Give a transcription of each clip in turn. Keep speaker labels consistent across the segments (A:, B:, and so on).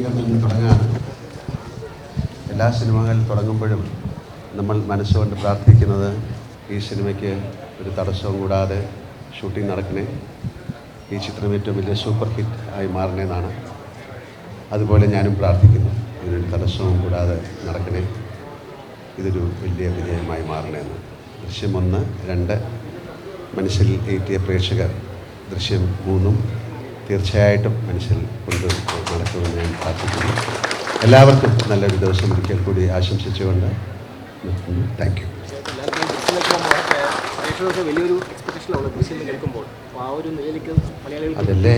A: ചിത്രീകരണത്തിൽ തുടങ്ങാൻ എല്ലാ സിനിമകളിൽ തുടങ്ങുമ്പോഴും നമ്മൾ മനസ്സുകൊണ്ട് പ്രാർത്ഥിക്കുന്നത് ഈ സിനിമയ്ക്ക് ഒരു തടസ്സവും കൂടാതെ ഷൂട്ടിംഗ് നടക്കണേ. ഈ ചിത്രം ഏറ്റവും വലിയ സൂപ്പർ ഹിറ്റ് ആയി മാറണേന്നാണ്. അതുപോലെ ഞാനും പ്രാർത്ഥിക്കുന്നു ഇതിനൊരു തടസ്സവും കൂടാതെ നടക്കണേ. ഇതൊരു വലിയ വിജയമായി മാറണേന്ന്. ദൃശ്യം ഒന്ന് രണ്ട്. മനസ്സിൽ എത്തിയ പ്രേക്ഷകർ ദൃശ്യം മൂന്നും തീർച്ചയായിട്ടും മനുഷ്യൻ കൊണ്ട് നടക്കുമെന്ന് ഞാൻ പ്രാർത്ഥിക്കുന്നു. എല്ലാവർക്കും നല്ലൊരു ദിവസം ഒരിക്കൽ കൂടി ആശംസിച്ചുകൊണ്ട് നിർത്തുന്നു. താങ്ക് യു
B: എല്ലാവർക്കും ദൃശ്യത്തിലേക്ക് പോകുമ്പോൾ പ്രേക്ഷകർക്ക് വലിയൊരു എക്സ്പെക്ടേഷനാണ് ദൃശ്യം കേൾക്കുമ്പോൾ അപ്പോൾ ആ ഒരു നിലയിലേക്ക് മലയാളികൾ
A: അതല്ലേ?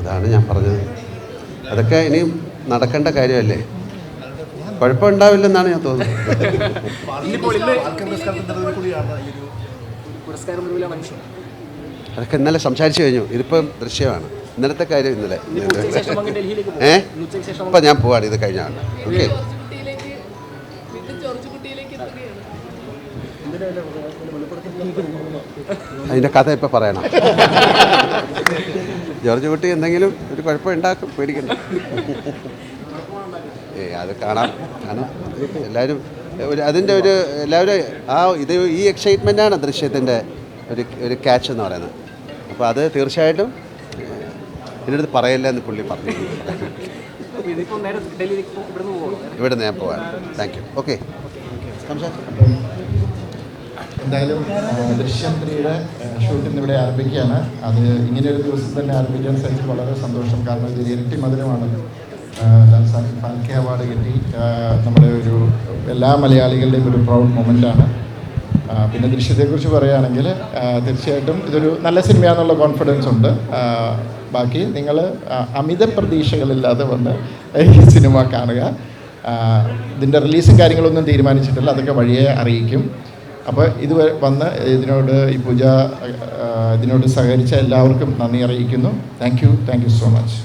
A: അതാണ് ഞാൻ പറഞ്ഞത്. അതൊക്കെ ഇനിയും നടക്കേണ്ട കാര്യമല്ലേ? കുഴപ്പമുണ്ടാവില്ലെന്നാണ് ഞാൻ തോന്നുന്നത്. അതൊക്കെ ഇന്നലെ സംസാരിച്ചു കഴിഞ്ഞു. ഇതിപ്പം ദൃശ്യമാണ്. ഇന്നലത്തെ കാര്യം ഇന്നലെ. ഏ?
B: അപ്പം
A: ഇപ്പം ഞാൻ പോവാണ് ഇത് കഴിഞ്ഞാണ് ഓക്കെ.
C: കുട്ടിയിലേക്ക് വീണ്ടും ജോർജ് കുട്ടിയിലേക്ക് എത്തുകയാണ്.
A: അതിന്റെ കഥ ഇപ്പം പറയണം. ജോർജ് കുട്ടി എന്തെങ്കിലും ഒരു കുഴപ്പം ഉണ്ടാക്കും പേടിക്കണ്ട. ഏ അത് കാണാം. കാണാം. എല്ലാവരും ഒരു അതിന്റെ ഒരു എല്ലാവരും ആ ഇത് ഈ എക്സൈറ്റ്മെന്റാണ് ദൃശ്യത്തിന്റെ ഒരു ഒരു ക്യാച്ച് എന്ന് പറയുന്നത്. അപ്പോൾ അത് തീർച്ചയായിട്ടും എന്റെ അടുത്ത് പറയില്ല എന്ന് പുള്ളി പറഞ്ഞു.
B: ഇവിടുന്ന്
A: ഇവിടെ ഞാൻ പോവാം. താങ്ക് യു ഓക്കെ
D: എന്തായാലും ദൃശ്യം ത്രീയുടെ ഷൂട്ടിംഗ് ഇവിടെ ആരംഭിക്കുകയാണ്. അത് ഇങ്ങനെ ഒരു ദിവസം തന്നെ ആരംഭിക്കാൻ സാധിച്ചു വളരെ സന്തോഷം. കാരണം ഇത് ഇരട്ടി മധുരമാണ്. ഫാൽക്കെ അവാർഡ് കിട്ടി. നമ്മുടെ ഒരു എല്ലാ മലയാളികളുടെയും ഒരു പ്രൗഡ് മൊമെന്റാണ് പിന്നെ ദൃശ്യത്തെക്കുറിച്ച് പറയുകയാണെങ്കിൽ തീർച്ചയായിട്ടും ഇതൊരു നല്ല സിനിമയാണെന്നുള്ള കോൺഫിഡൻസ് ഉണ്ട്. ബാക്കി നിങ്ങൾ അമിത പ്രതീക്ഷകളില്ലാതെ വന്ന് ഈ സിനിമ കാണുക. ഇതിന്റെ റിലീസും കാര്യങ്ങളൊന്നും തീരുമാനിച്ചിട്ടില്ല. അതൊക്കെ വഴിയെ അറിയിക്കും. അപ്പോൾ ഇത് വന്ന് ഇതിനോട് ഈ പൂജ ഇതിനോട് സഹകരിച്ച എല്ലാവർക്കും നന്ദി അറിയിക്കുന്നു. Thank you thank you so much